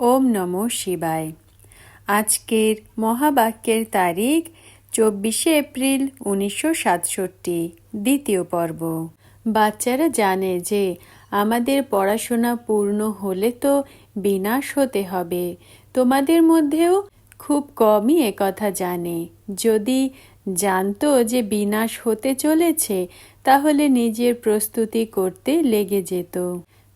ওম নমঃ শিবায়। আজকের মহাবাক্যের তারিখ চব্বিশে এপ্রিল উনিশশো সাতষট্টি, দ্বিতীয় পর্ব। বাচ্চারা জানে যে আমাদের পড়াশোনা পূর্ণ হলে তো বিনাশ হতে হবে। তোমাদের মধ্যেও খুব কমই একথা জানে। যদি জানতো যে বিনাশ হতে চলেছে, তাহলে নিজের প্রস্তুতি করতে লেগে যেত।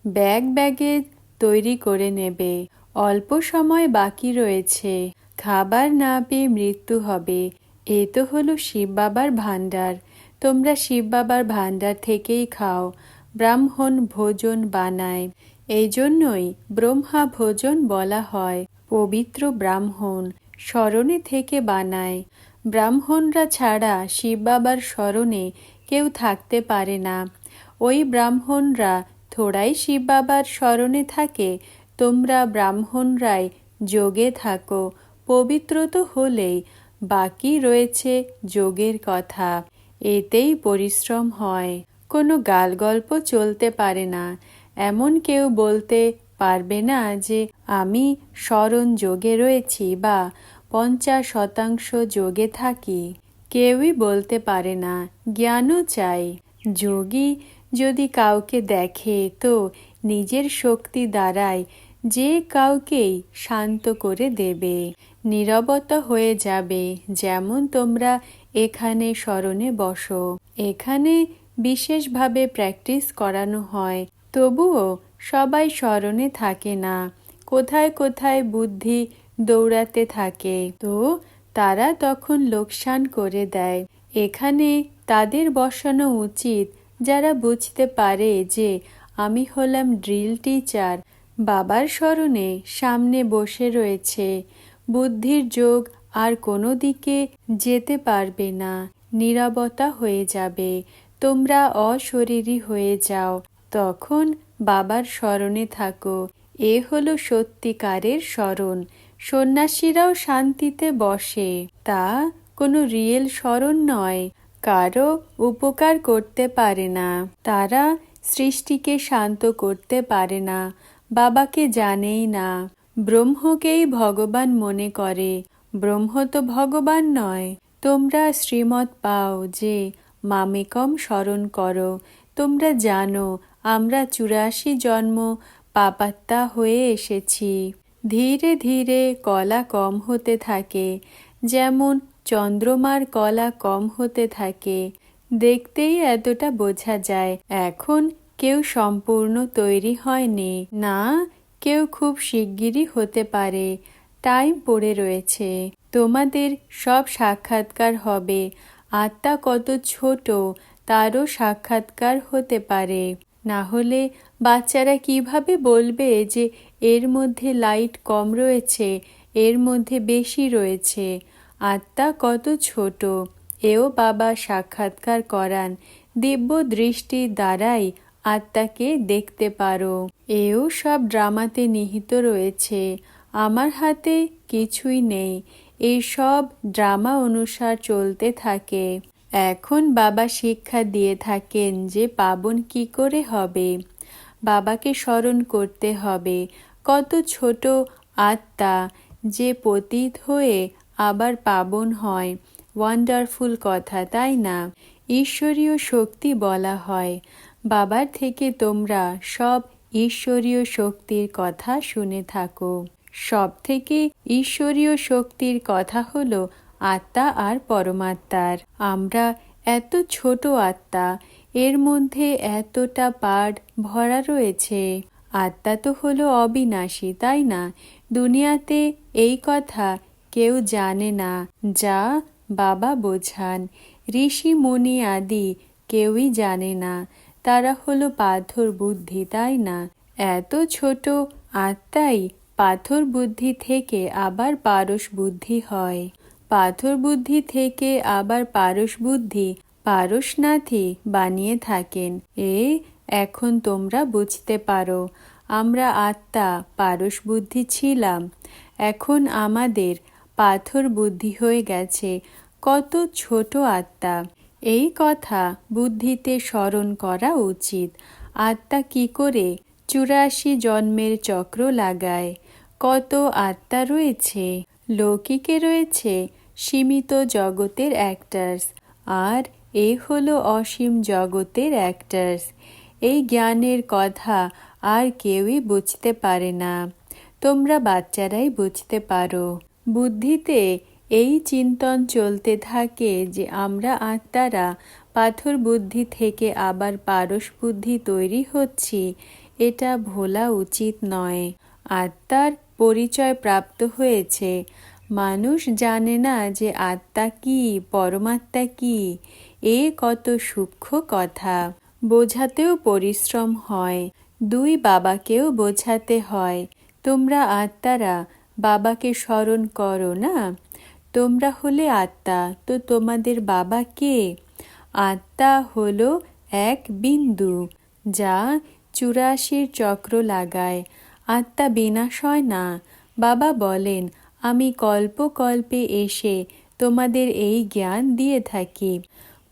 ব্যাগ ব্যাগে তৈরি করে নেবে। অল্প সময় বাকি রয়েছে। খাবার না পেয়ে মৃত্যু হবে। এ তো হলো শিব বাবার ভাণ্ডার। তোমরা শিব বাবার ভাণ্ডার থেকেই খাও। ব্রাহ্মণ ভোজন বানায়। এই জন্যই ব্রহ্মা ভোজন বলা হয়। পবিত্র ব্রাহ্মণ স্মরণে থেকে বানায়। ব্রাহ্মণরা ছাড়া শিব বাবার স্মরণে কেউ থাকতে পারে না। ওই ব্রাহ্মণরা থোড়াই শিব বাবার স্মরণে থাকে তোমরা ব্রাহ্মণরাই যোগে থাকো, পবিত্র তো হলেই, বাকি রয়েছে যোগের কথা। এতেই পরিশ্রম হয়। কোনো গাল গল্প চলতে পারে না। এমন কেউ বলতে পারবে না যে, আমি স্মরণ যোগে রয়েছি বা পঞ্চাশ শতাংশ যোগে থাকি। কেউই বলতে পারে না, জ্ঞানও চাই। যোগী যদি কাউকে দেখে, তো নিজের শক্তি দ্বারাই যে কাউকেই শান্ত করে দেবে, নীরবতা হয়ে যাবে যেমন তোমরা এখানে স্মরণে বসো। এখানে বিশেষভাবে প্র্যাকটিস করানো হয়, তবুও সবাই স্মরণে থাকে না, কোথায় কোথায় বুদ্ধি দৌড়াতে থাকে। তো তারা তখন লোকসান করে দেয়। এখানে তাদের বসানো উচিত যারা বুঝতে পারে যে, আমি হলাম ড্রিল টিচার বাবার স্মরণে সামনে বসে রয়েছে। বুদ্ধির যোগ আর কোনো দিকে যেতে পারবে না। নিরবতা হয়ে যাবে। তোমরা অশরীরী হয়ে যাও। তখন বাবার স্মরণে থাকো। এ হলো সত্যিকারের স্মরণ। সন্ন্যাসীরাও শান্তিতে বসে। তা কোনো রিয়েল স্মরণ নয়। কারও উপকার করতে পারে না। তারা সৃষ্টিকে শান্ত করতে পারে না। বাবাকে জানেই না। ব্রহ্মকেই ভগবান মনে করে। ব্রহ্ম তো ভগবান নয়। তোমরা শ্রীমত পাও যে মামেকম স্মরণ করো। তোমরা জানো, আমরা চুরাশি জন্ম পাপাত্তা হয়ে এসেছি। ধীরে ধীরে কলা কম হতে থাকে। যেমন চন্দ্রমার কলা কম হতে থাকে। দেখতেই এতটা বোঝা যায়। এখন কেউ সম্পূর্ণ তৈরি হয়নি। না, কেউ খুব শিগগিরই হতে পারে। টাইম পড়ে রয়েছে। তোমাদের সব সাক্ষাৎকার হবে। আত্মা কত ছোট, তারও সাক্ষাৎকার হতে পারে। না হলে বাচ্চারা কীভাবে বলবে যে এর মধ্যে লাইট কম রয়েছে, এর মধ্যে বেশি রয়েছে? আত্মা কত ছোট। এও বাবা সাক্ষাৎকার করান। দিব্য দৃষ্টির দ্বারাই আত্মাকে দেখতে পারো। এও সব ড্রামাতে নিহিত রয়েছে। আমার হাতে কিছুই নেই। এই সব ড্রামা অনুসার চলতে থাকে। এখন বাবা শিক্ষা দিয়ে থাকেন যে পাবন কি করে হবে। বাবাকে স্মরণ করতে হবে। কত ছোট আত্মা যে পতীত হয়ে আবার পাবন হয়। ওয়ান্ডারফুল কথা, তাই না? ঈশ্বরীয় শক্তি বলা হয়। বাবার থেকে তোমরা সব ঈশ্বরীয় শক্তির কথা শুনে থাকো। সব থেকে ঈশ্বরীয় শক্তির কথা হল আত্মা আর পরমাত্মার। আমরা এত ছোট আত্মা, এর মধ্যে এতটা পাঠ ভরা রয়েছে। আত্মা তো হলো অবিনাশী, তাই না? দুনিয়াতে এই কথা কেউ জানে না, যা বাবা বোঝান। ঋষি, মুনি আদি কেউই জানে না। তারা হলো পাথর বুদ্ধি, তাই না? এত ছোট আত্মাই পাথর বুদ্ধি থেকে আবার পারস বুদ্ধি হয়। পাথর বুদ্ধি থেকে আবার পারস বুদ্ধি পারসনাথই বানিয়ে থাকেন। এ এখন তোমরা বুঝতে পারো, আমরা আত্মা পারস বুদ্ধি ছিলাম। এখন আমাদের পাথর বুদ্ধি হয়ে গেছে। কত ছোট আত্মা। এই কথা বুদ্ধিতে স্মরণ করা উচিত। আত্মা কি করে চুরাশি জন্মের চক্র লাগায়? কত আত্মা রয়েছে? লৌকিকে রয়েছে সীমিত জগতের অ্যাক্টার্স আর এ হলো অসীম জগতের অ্যাক্টার্স এই জ্ঞানের কথা আর কেউই বুঝতে পারে না। তোমরা বাচ্চারাই বুঝতে পারো। বুদ্ধিতে এই চিন্তন চলতে থাকে যে আমরা আত্মারা পাথর বুদ্ধি থেকে আবার পারস বুদ্ধি তৈরি হচ্ছি, এটা ভোলা উচিত নয়। আত্মার পরিচয় প্রাপ্ত হয়েছে। মানুষ জানে না যে আত্মা কি, পরমাত্মা কি, এ কত সূক্ষ্ম কথা। বোঝাতেও পরিশ্রম হয়, দুই বাবাকেও বোঝাতে হয়। তোমরা আত্মারা বাবাকে স্মরণ করো না? তোমরা হলে আত্মা, তো তোমাদের বাবা কে? আত্মা হলো এক বিন্দু যা চুরাশির চক্র লাগায়। আত্মা বিনাশ হয় না। বাবা বলেন, আমি কল্প কল্পে এসে তোমাদের এই জ্ঞান দিয়ে থাকি।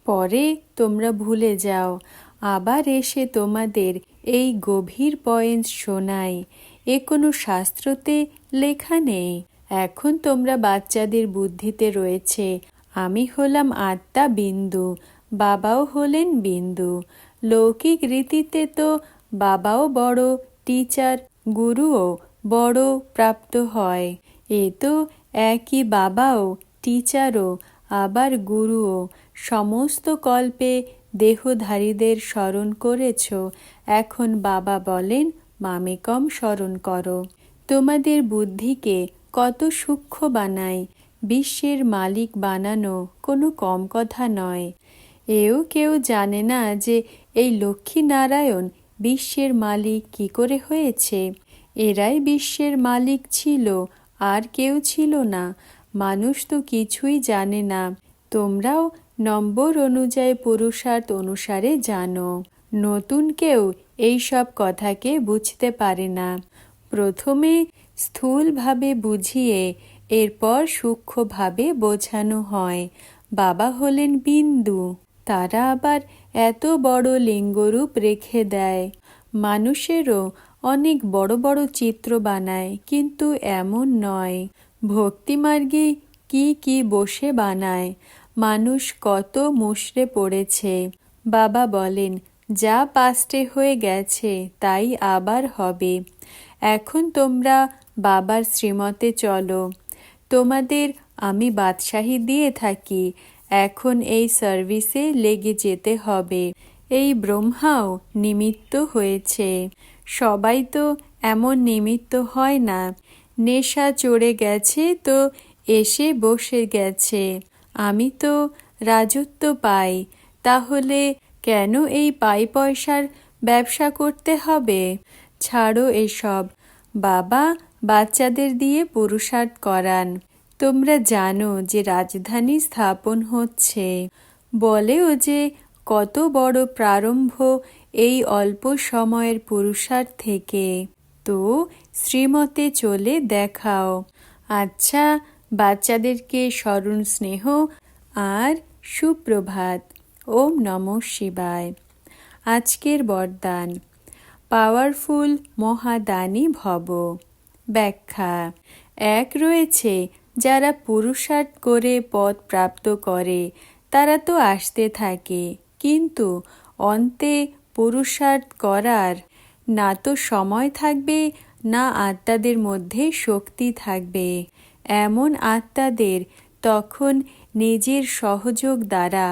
পরে তোমরা ভুলে যাও। আবার এসে তোমাদের এই গভীর পয়েন্ট শোনাই। এ কোনো শাস্ত্রতে লেখা নেই। এখন তোমরা বাচ্চাদের বুদ্ধিতে রয়েছে। আমি হলাম আত্মা বিন্দু, বাবাও হলেন বিন্দু। লৌকিক রীতিতে তো বাবাও বড় টিচার গুরুও বড় প্রাপ্ত হয়। এ তো একই বাবাও টিচারও আবার গুরুও। সমস্ত কল্পে দেহধারীদের স্মরণ করেছ। এখন বাবা বলেন, মামেকম স্মরণ করো। তোমাদের বুদ্ধিকে কত সূক্ষ্ম বানায় বিশ্বের মালিক বানানো কোনো কম কথা নয়। এও কেউ জানে না যে এই লক্ষ্মী নারায়ণ বিশ্বের মালিক কি করে হয়েছে। এরাই বিশ্বের মালিক ছিল, আর কেউ ছিল না। মানুষ তো কিছুই জানে না। তোমরাও নম্বর অনুযায়ী পুরুষার্থ অনুসারে জানো। নতুন কেউ এইসব কথাকে বুঝতে পারে না। প্রথমে স্থূলভাবে বুঝিয়ে এরপর সূক্ষ্মভাবে বোঝানো হয়। বাবা হলেন বিন্দু। তারা আবার এত বড় লিঙ্গরূপ রেখে দেয়। মানুষেরও অনেক বড় বড় চিত্র বানায়, কিন্তু এমন নয়। ভক্তিমার্গে কি কি বসে বানায়, মানুষ কত মুশড়ে পড়েছে। বাবা বলেন, যা পাস্টে হয়ে গেছে, তাই আবার হবে। এখন তোমরা বাবার শ্রীমতে চলো। তোমাদের আমি বাদশাহী দিয়ে থাকি। এখন এই সার্ভিসে লেগে যেতে হবে। এই ব্রহ্মাও নিমিত্ত হয়েছে। সবাই তো এমন নিমিত্ত হয় না। নেশা চড়ে গেছে তো এসে বসে গেছে। আমি তো রাজত্ব পাই, তাহলে কেন এই পাই পয়সার ব্যবসা করতে হবে? ছাড়ো এসব। বাবা, বাচ্চাদের দিয়ে পুরুষার্থ করান। তোমরা জানো যে রাজধানী স্থাপন হচ্ছে। বলেও যে কত বড় প্রারম্ভ এই অল্প সময়ের পুরুষার্থ থেকে। তো শ্রীমতে চলে দেখাও। আচ্ছা বাচ্চাদেরকে স্মরণ স্নেহ আর সুপ্রভাত। ওম নম শিবায়। আজকের বরদান। পাওয়ারফুল মহাদানী ভব। ব্যাখ্যা, এক রয়েছে, যারা পুরুষার্থ করে পদ প্রাপ্ত করে, তারা তো আসতে থাকে। কিন্তু অন্তে পুরুষার্থ করার না তো সময় থাকবে, না আত্মাদের মধ্যে শক্তি থাকবে। এমন আত্মাদের তখন নিজের সহযোগ দ্বারা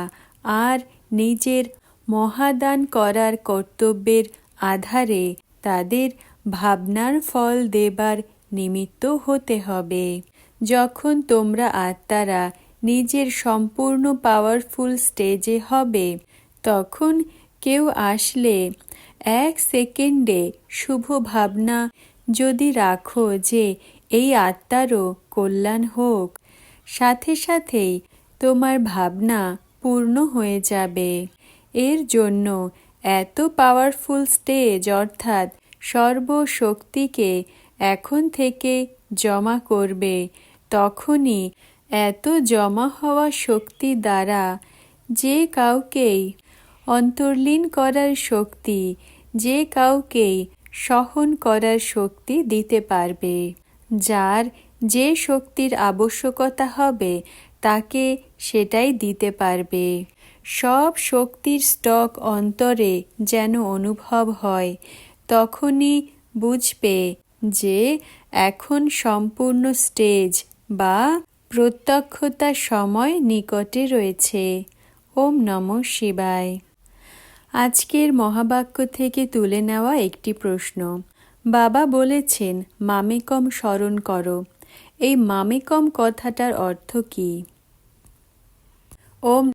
আর নিজের মহাদান করার কর্তব্যের আধারে তাদের ভাবনার ফল দেবার নিমিত্ত হতে হবে। যখন তোমরা আত্মারা নিজের সম্পূর্ণ পাওয়ারফুল স্টেজে হবে, তখন কেউ আসলে এক সেকেন্ডে শুভ ভাবনা যদি রাখো যে এই আত্মারও কল্যাণ হোক, সাথে সাথেই তোমার ভাবনা পূর্ণ হয়ে যাবে। এর জন্য এত পাওয়ারফুল স্টেজ অর্থাৎ সর্বশক্তিকে এখন থেকে জমা করবে, তখনই এত জমা হওয়া শক্তি দ্বারা যে কাউকেই অন্তর্লীন করার শক্তি, যে কাউকেই সহন করার শক্তি দিতে পারবে। যার যে শক্তির আবশ্যকতা হবে, তাকে সেটাই দিতে পারবে। সব শক্তির স্টক অন্তরে যেন অনুভব হয়, তখনই বুঝবে যে এখন সম্পূর্ণ স্টেজ বা প্রত্যক্ষতার সময় নিকটে রয়েছে। ওম নম শিবায়। আজকের মহাবাক্য থেকে তুলে নেওয়া একটি প্রশ্ন। বাবা বলেছেন, মামেকম স্মরণ করো। এই মামেকম কথাটার অর্থ কী? ওম